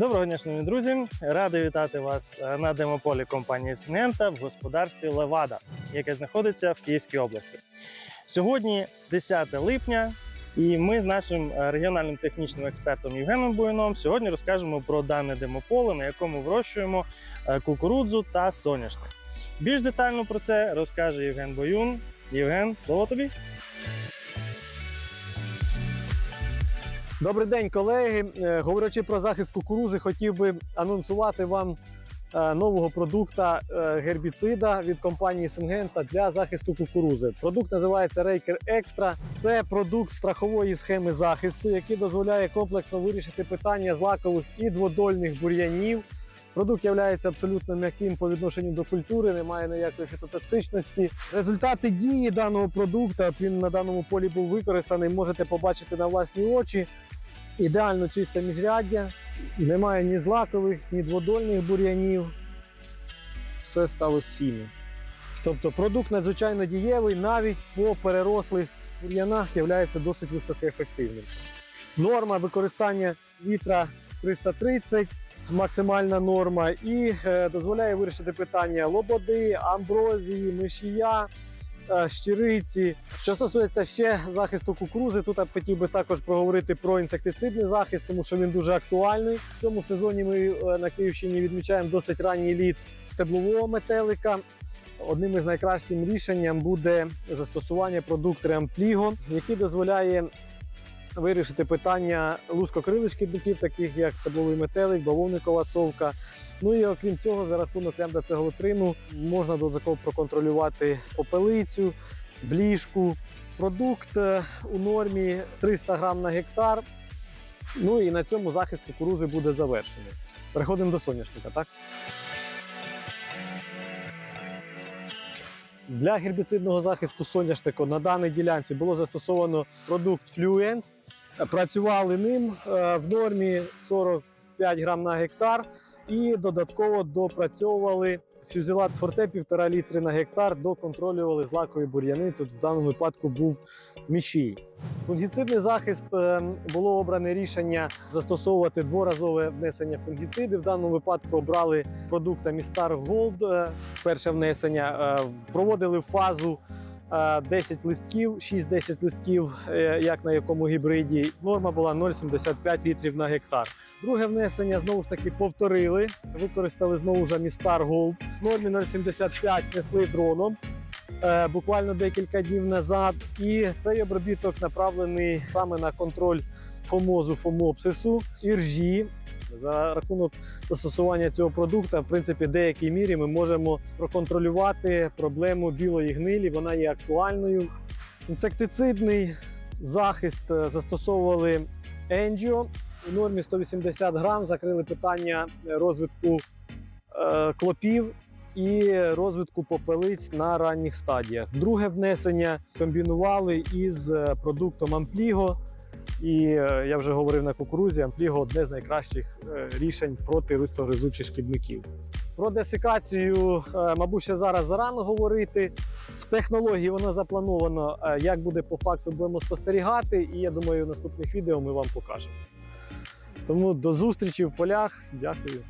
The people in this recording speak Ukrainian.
Доброго дня, шановні друзі! Радий вітати вас е, на демополі компанії Сингента в господарстві Левада, яке знаходиться в Київській області. Сьогодні 10 липня, і ми з нашим е, регіональним технічним експертом Євгеном Буйном сьогодні розкажемо про дане демополе, на якому вирощуємо е, кукурудзу та соняшник. Більш детально про це розкаже Євген Боюн. Євген, слово тобі. Добрий день, колеги. Е, Говорячи про захист кукурузи, хотів би анонсувати вам е, нового продукта е, гербіцида від компанії Сингента для захисту кукурузи. Продукт називається Рейкер Екстра. Це продукт страхової схеми захисту, який дозволяє комплексно вирішити питання злакових і дводольних бур'янів. Продукт є абсолютно м'яким по відношенню до культури, немає ніякої фітотоксичності. Результати дії даного продукту, він на даному полі був використаний, можете побачити на власні очі. Ідеально чисте міжряддя, немає ні злакових, ні дводольних бур'янів. Все стало сіно. Тобто продукт надзвичайно дієвий, навіть по перерослих бур'янах є досить високоефективним. Норма використання вітра 330, максимальна норма, і е, дозволяє вирішити питання лободи, амброзії, мишія, е, щириці. Що стосується ще захисту кукурузи, тут я хотів би також проговорити про інсектицидний захист, тому що він дуже актуальний. В цьому сезоні ми е, на Київщині відмічаємо досить ранній літ стеблового метелика. Одним із найкращим рішенням буде застосування продукту Ампліго, який дозволяє вирішити питання лускокрилих шкідників, таких як стебловий метелик, бавовникова совка. Ну і окрім цього, за рахунок лямбда-цеглотрину можна додатково проконтролювати попелицю, бліжку. Продукт е, у нормі 300 грам на гектар. Ну і на цьому захист кукурузи буде завершений. Переходимо до соняшника, так? Для гербіцидного захисту соняшнику на даній ділянці було застосовано продукт Fluence. Працювали ним е, в нормі 45 грам на гектар і додатково допрацьовували фюзелат форте 1,5 літри на гектар, доконтролювали злакові бур'яни. Тут в даному випадку був мішій. Фунгіцидний захист е, було обране рішення застосовувати дворазове внесення фунгіцидів. В даному випадку обрали продукт Амістар Gold. е, Перше внесення е, проводили фазу. е, 10 листків, 6-10 листків, як на якому гібриді. Норма була 0,75 літрів на гектар. Друге внесення знову ж таки повторили. Використали знову ж Амістар Gold. Нормі 0,75 несли дроном. е, Буквально декілька днів назад, і цей обробіток направлений саме на контроль фомозу, фомопсису, іржі. За рахунок застосування цього продукту, в принципі, в деякій мірі ми можемо проконтролювати проблему білої гнилі. Вона є актуальною. Інсектицидний захист е, застосовували Енджіо у нормі 180 грам. Закрили питання розвитку е, клопів і розвитку попелиць на ранніх стадіях. Друге внесення комбінували із е, продуктом Ампліго. І е, я вже говорив на кукурузі, Ампліго одне з найкращих е, рішень проти листогризучих шкідників. Про десикацію, мабуть, ще зараз зарано говорити. В технології воно заплановано. Як буде по факту, будемо спостерігати. І я думаю, в наступних відео ми вам покажемо. Тому до зустрічі в полях. Дякую.